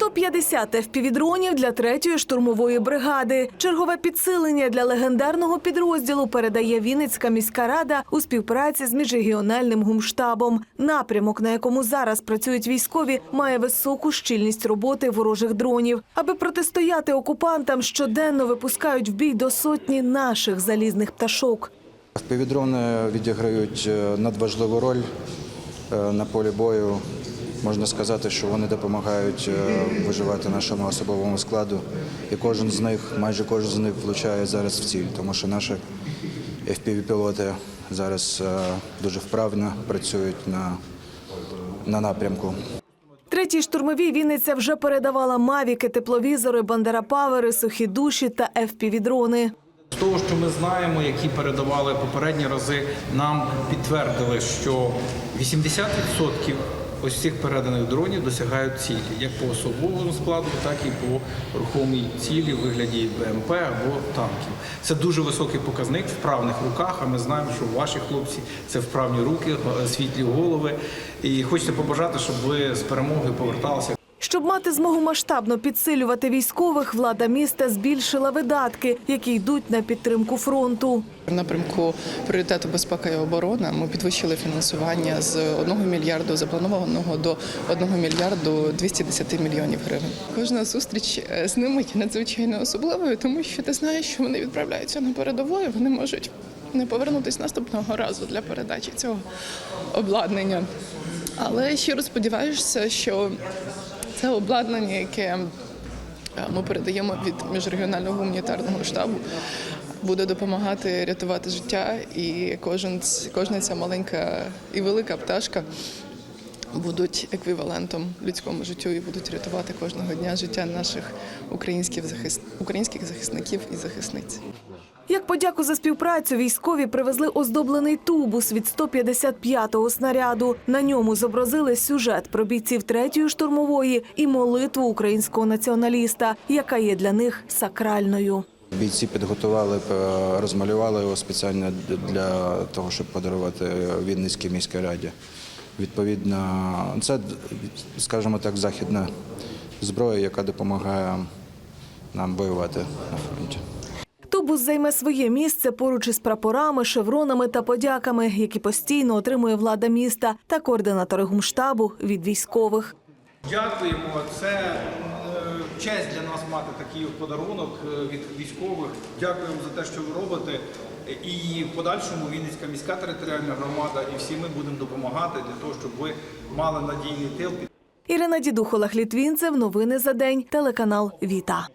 150 FPV-дронів для третьої штурмової бригади. Чергове підсилення для легендарного підрозділу передає Вінницька міська рада у співпраці з міжрегіональним гумштабом. Напрямок, на якому зараз працюють військові, має високу щільність роботи ворожих дронів. Аби протистояти окупантам, щоденно випускають в бій до сотні наших залізних пташок. Впівдрони відіграють е, надважливу роль е, на полі бою. Можна сказати, що вони допомагають е, виживати нашому особовому складу. І кожен з них, майже кожен з них влучає зараз в ціль, тому що наші FPV-пілоти зараз е, дуже вправно працюють на, на напрямку. Третій штурмовій Вінниця вже передавала мавіки, тепловізори, бандерапавери, сухі душі та FPV-дрони. З того, що ми знаємо, які передавали попередні рази, нам підтвердили, що 80% ось цих переданих дронів досягають цілі, як по особовому складу, так і по рухомій цілі в вигляді БМП або танків. Це дуже високий показник в вправних руках. А ми знаємо, що ваші хлопці це вправні руки, світлі голови. І хочеться побажати, щоб ви з перемоги поверталися. Щоб мати змогу масштабно підсилювати військових, влада міста збільшила видатки, які йдуть на підтримку фронту. В напрямку пріоритету безпека і оборона ми підвищили фінансування з 1 мільярду запланованого до 1 мільярду 210 мільйонів гривень. Кожна зустріч е, з ними є надзвичайно особливою, тому що ти знаєш, що вони відправляються на передову, вони можуть не повернутися наступного разу для передачі цього обладнання. Але щиро сподіваєшся, що це обладнання, яке е, ми передаємо від міжрегіонального гуманітарного штабу, буде допомагати рятувати життя, і кожен кожна ця маленька і велика пташка будуть еквівалентом людському життю і будуть рятувати кожного дня життя наших українських захисників і захисниць. Як подяку за співпрацю, військові привезли оздоблений тубус від 155-го снаряду. На ньому зобразили сюжет про бійців третьої штурмової і молитву українського націоналіста, яка є для них сакральною. Бійці підготували, е, розмалювали його спеціально для того, щоб подарувати Вінницькій міській раді. Відповідно, це, скажімо так, західна зброя, яка допомагає нам воювати на фронті. Тубус займе своє місце поруч із прапорами, шевронами та подяками, які постійно отримує влада міста та координатори гумштабу від військових. Дякуємо. Це е, честь для нас мати такий подарунок е, від військових. Дякуємо за те, що ви робите. І в подальшому Вінницька міська територіальна громада і всі ми будемо допомагати для того, щоб ви мали надійний тил. Ірина Дідух, Олег Літвінцев. Новини за день. Телеканал Віта.